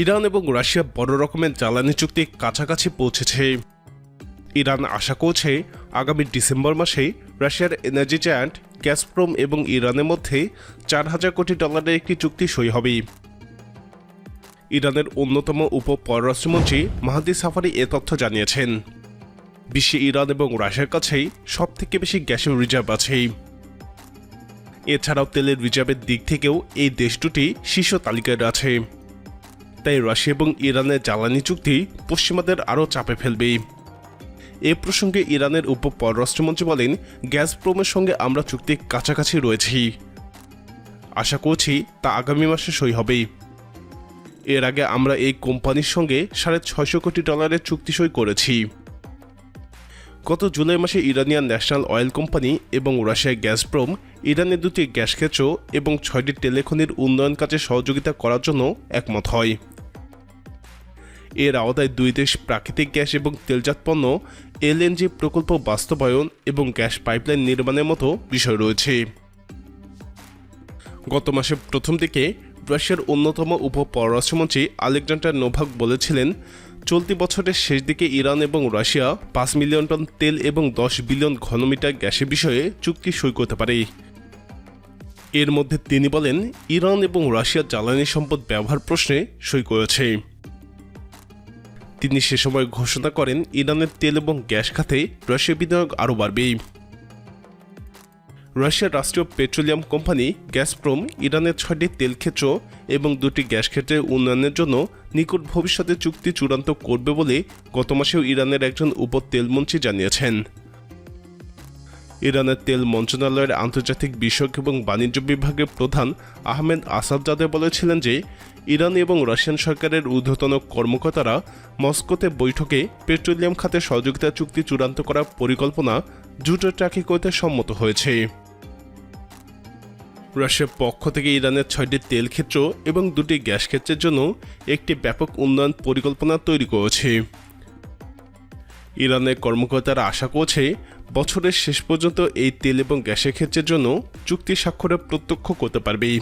Iran এবং Russia বড় রকমের জ্বালানি চুক্তি কাছাকাছি পৌঁছেছে। ইরান আশা করছে আগামী ডিসেম্বর মাসে রাশিয়ার এনার্জি জায়ান্ট, গ্যাসপ্রোম এবং ইরানের মধ্যে চার হাজার কোটি ডলারের একটি চুক্তি সই হবে। ইরানের অন্যতম উপ পররাষ্ট্রমন্ত্রী মাহাদি সাফারি এ তথ্য জানিয়েছেন। বিশ্বে ইরান এবং রাশিয়ার কাছেই সব থেকে বেশি গ্যাসের রিজার্ভ আছে। এছাড়াও তেলের রিজার্ভের দিক থেকেও এই দেশ দুটি শীর্ষ তালিকায় আছে তাই রাশিয়া এবং ইরানের জ্বালানি চুক্তি পশ্চিমাদের আরও চাপে ফেলবে। এ প্রসঙ্গে ইরানের উপ পররাষ্ট্রমন্ত্রী বলেন গ্যাস প্রোমের সঙ্গে আমরা চুক্তি কাছাকাছি রয়েছি। আশা করছি তা আগামী মাসে সই হবে। এর আগে আমরা এই কোম্পানির সঙ্গে সাড়ে ছয়শো কোটি ডলারের চুক্তি সই করেছি। গত জুলাই মাসে ইরানিয়ান ন্যাশনাল অয়েল কোম্পানি এবং রাশিয়ার গ্যাসপ্রোম ইরানের দুটি গ্যাস ক্ষেত্র এবং ছয়টি টেলিখনির উন্নয়ন কাজে সহযোগিতা করার জন্য একমত হয়। এর আওতায় দুই দেশ প্রাকৃতিক গ্যাস এবং তেলজাত পণ্য এলএনজি প্রকল্প বাস্তবায়ন এবং গ্যাস পাইপলাইন নির্মাণের মতো বিষয় রয়েছে। গত মাসের প্রথম দিকে রাশিয়ার অন্যতম উপ পররাষ্ট্রমন্ত্রী আলেকজান্ডার নোভাক বলেছিলেন, চলতি বছরের শেষ দিকে ইরান এবং রাশিয়া পাঁচ মিলিয়ন টন তেল এবং দশ বিলিয়ন ঘনমিটার গ্যাসের বিষয়ে চুক্তি সই করতে পারে। এর মধ্যে তিনি বলেন, ইরান এবং রাশিয়ার জ্বালানি সম্পদ ব্যবহার প্রশ্নে সই করেছে। তিনি সে সময় ঘোষণা করেন, ইরানের তেল এবং গ্যাস খাতে রাশিয়া বিনিয়োগ আরও বাড়বে। রাশিয়ার রাষ্ট্রীয় পেট্রোলিয়াম কোম্পানি গ্যাসপ্রোম ইরানের ছয়টি তেল ক্ষেত্র এবং দুটি গ্যাস ক্ষেত্রের উন্নয়নের জন্য নিকট ভবিষ্যতে চুক্তি চূড়ান্ত করবে বলে গত মাসেও ইরানের একজন উপ তেলমন্ত্রী জানিয়েছেন। ইরানের তেল মন্ত্রণালয়ের আন্তর্জাতিক বিষয়ক এবং বাণিজ্য বিভাগের প্রধান আহমেদ আসাদজাদে বলেছিলেন যে, ইরান এবং রাশিয়ান সরকারের ঊর্ধ্বতন কর্মকর্তারা মস্কোতে বৈঠকে পেট্রোলিয়াম খাতে সহযোগিতা চুক্তি চূড়ান্ত করার পরিকল্পনা দ্রুত ট্র্যাকে করতে সম্মত হয়েছে। রাশিয়ার পক্ষ থেকে ইরানের ছয়টি তেল ক্ষেত্র এবং দুটি গ্যাস ক্ষেত্রের জন্য একটি ব্যাপক উন্নয়ন পরিকল্পনা তৈরি করেছে। ইরানের কর্মকর্তারা আশা করছে বছরের শেষ পর্যন্ত এই তেল এবং গ্যাসের ক্ষেত্রের জন্য চুক্তি স্বাক্ষরে প্রত্যক্ষ করতে পারবে।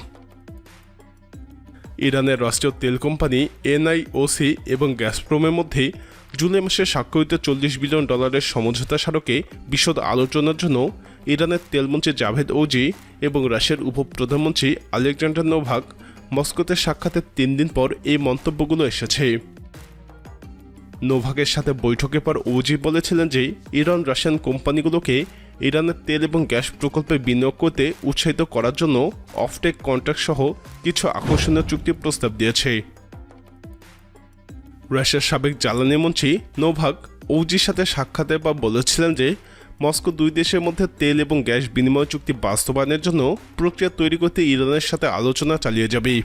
ইরানের রাষ্ট্রীয় তেল কোম্পানি এনআইওসি এবং গ্যাসপ্রোমের মধ্যে জুলাই মাসে স্বাক্ষরিত চল্লিশ বিলিয়ন ডলারের সমঝোতা স্মারকে বিশদ আলোচনার জন্য ইরানের তেলমন্ত্রী জাভেদ ওজি এবং রাশিয়ার উপপ্রধানমন্ত্রী আলেকজান্ডার নোভাক মস্কোতে সাক্ষাতের তিন দিন পর এই মন্তব্যগুলো এসেছে। নোভাকের সাথে বৈঠকের পর ওজি বলেছিলেন যে ইরান রাশিয়ান কোম্পানিগুলোকে ইরানের তেল এবং গ্যাস প্রকল্পে বিনিয়োগ করতে উৎসাহিত করার জন্য অফটেক কন্ট্রাক্ট সহ কিছু আকর্ষণীয় চুক্তি প্রস্তাব দিয়েছে। রাশিয়ার সাবেক জ্বালানি মন্ত্রী নোভাক ওজির সাথে সাক্ষাতে বা বলেছিলেন যে মস্কো দুই দেশের মধ্যে তেল এবং গ্যাস বিনিময় চুক্তি বাস্তবায়নের জন্য প্রক্রিয়া তৈরি করতে ইরানের সাথে আলোচনা চালিয়ে যাবে।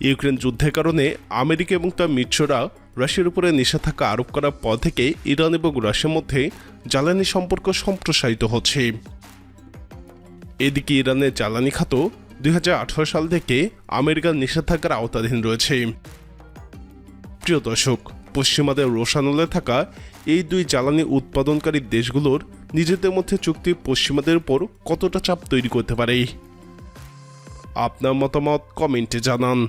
ইউক্রেন যুদ্ধের কারণে আমেরিকা এবং তার মিত্ররা রাশিয়ার উপরে নিষেধাজ্ঞা আরোপ করার পর থেকে ইরান এবং রাশিয়ার মধ্যে জ্বালানি সম্পর্ক সম্প্রসারিত হচ্ছে। এদিকে ইরানের জ্বালানি খাত দুই হাজার আঠারো সাল থেকে আমেরিকার নিষেধাজ্ঞার আওতাধীন রয়েছে। প্রিয় দর্শক, পশ্চিমাদের রোশানলে থাকা এই দুই জ্বালানি উৎপাদনকারী দেশগুলোর নিজেদের মধ্যে চুক্তি পশ্চিমাদের উপর কতটা চাপ তৈরি করতে পারে? আপনার মতামত কমেন্টে জানান।